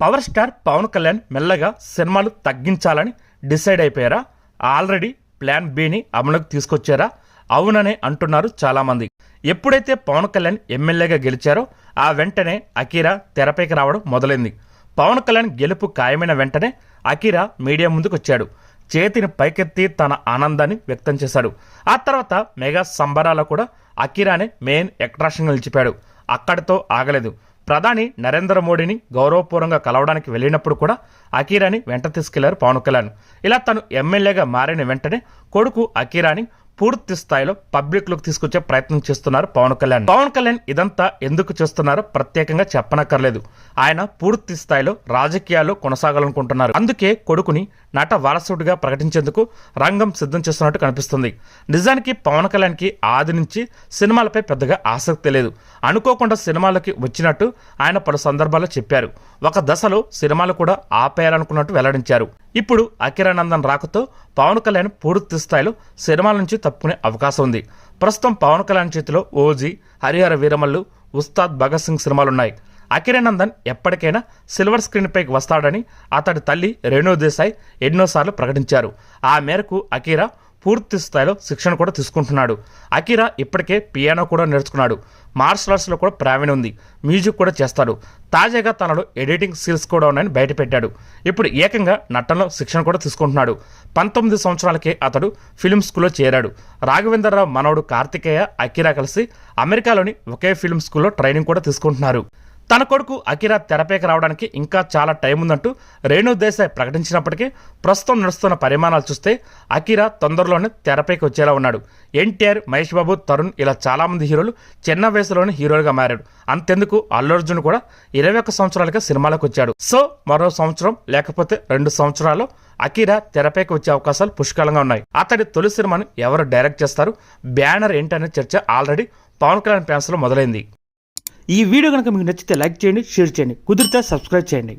Power star Pawan Kalyan మెల్లగా సినిమాలు తగ్గించాలని డిసైడ్ అయిపోయారా? ఆల్రెడీ ప్లాన్ బిని అమలుకు తీసుకొచ్చారా? అవుననే అంటున్నారు చాలామంది. ఎప్పుడైతే పవన్ కళ్యాణ్ ఎమ్మెల్యేగా గెలిచారో ఆ వెంటనే అకీరా తెరపైకి రావడం మొదలైంది. పవన్ కళ్యాణ్ గెలుపు ఖాయమైన వెంటనే అకీరా మీడియా ముందుకు వచ్చాడు చేతిని పైకెత్తి తన ఆనందాన్ని వ్యక్తం చేశాడు. ఆ తర్వాత మెగా సంబరాల్లో కూడా అకీరానే మెయిన్ అట్రాక్షన్గా నిలిచిపాడు అక్కడితో ఆగలేదు. ప్రధాని నరేంద్ర మోడీని గౌరవపూర్వంగా కలవడానికి వెళ్ళినప్పుడు కూడా అకీరాని వెంట తీసుకెళ్ళారు పవన్ కళ్యాణ్. ఇలా తను ఎమ్మెల్యేగా మారిన వెంటనే కొడుకు అకీరాని పూర్తి స్థాయిలో పబ్లిక్లోకి తీసుకొచ్చే ప్రయత్నం చేస్తున్నారు పవన్ కళ్యాణ్. పవన్ కళ్యాణ్ ఇదంతా ఎందుకు చేస్తున్నారో ప్రత్యేకంగా చెప్పనక్కర్లేదు. ఆయన పూర్తి స్థాయిలో రాజకీయాలు కొనసాగాలనుకుంటున్నారు. అందుకే కొడుకుని నట వారసుడిగా ప్రకటించేందుకు రంగం సిద్ధం చేస్తున్నట్టు కనిపిస్తుంది. నిజానికి పవన్ కళ్యాణ్కి ఆది నుంచి సినిమాలపై పెద్దగా ఆసక్తి లేదు. అనుకోకుండా సినిమాలకి వచ్చినట్టు ఆయన పలు సందర్భాల్లో చెప్పారు. ఒక దశలో సినిమాలు కూడా ఆపేయాలనుకున్నట్టు వెల్లడించారు. ఇప్పుడు అఖిరానందన్ రాకతో పవన్ కళ్యాణ్ పూర్తి స్థాయిలో సినిమాల నుంచి తప్పుకునే అవకాశం ఉంది. ప్రస్తుతం పవన్ కళ్యాణ్ చేతిలో ఓజీ హరిహర వీరమల్లు ఉస్తాద్ భగత్ సింగ్ సినిమాలున్నాయి. అఖిరానందన్ ఎప్పటికైనా సిల్వర్ స్క్రీన్పైకి వస్తాడని అతడి తల్లి రేణు దేశాయ్ ఎన్నోసార్లు ప్రకటించారు. ఆ మేరకు అఖీరా పూర్తి స్థాయిలో శిక్షణ కూడా తీసుకుంటున్నాడు. అకిరా ఇప్పటికే పియానో కూడా నేర్చుకున్నాడు. మార్షల్ ఆర్ట్స్లో కూడా ప్రావీణ్యం ఉంది. మ్యూజిక్ కూడా చేస్తాడు. తాజాగా తనలో ఎడిటింగ్ స్కిల్స్ కూడా ఉన్నాయని బయటపెట్టాడు. ఇప్పుడు ఏకంగా నటనలో శిక్షణ కూడా తీసుకుంటున్నాడు. పంతొమ్మిది సంవత్సరాలకే అతడు ఫిల్మ్ స్కూల్లో చేరాడు. రాఘవేంద్రరావు మనవడు కార్తికేయ అకిరా కలిసి అమెరికాలోని ఒకే ఫిల్మ్ స్కూల్లో ట్రైనింగ్ కూడా తీసుకుంటున్నారు. తన కొడుకు అకిరా తెరపైకి రావడానికి ఇంకా చాలా టైం ఉందంటూ రేణు దేశాయ్ ప్రకటించినప్పటికీ ప్రస్తుతం నడుస్తున్న పరిమాణాలు చూస్తే అకిరా తొందరలోనే తెరపైకి వచ్చేలా ఉన్నాడు. ఎన్టీఆర్ మహేష్ బాబు తరుణ్ ఇలా చాలామంది హీరోలు చిన్న వయసులోనే హీరోలుగా మారాడు అంతెందుకు అల్లు అర్జున్ కూడా ఇరవై ఒక్క సంవత్సరాలుగా సినిమాలకు వచ్చాడు. సో మరో సంవత్సరం లేకపోతే రెండు సంవత్సరాలు అకిరా తెరపైకి వచ్చే అవకాశాలు పుష్కలంగా ఉన్నాయి. అతడి తొలి సినిమాను ఎవరు డైరెక్ట్ చేస్తారు? బ్యానర్ ఏంటనే చర్చ ఆల్రెడీ పవన్ కళ్యాణ్ ఫ్యాన్స్లో మొదలైంది. ఈ వీడియో కనుక మీకు నచ్చితే లైక్ చేయండి షేర్ చేయండి. కుదిరితే సబ్స్క్రైబ్ చేయండి.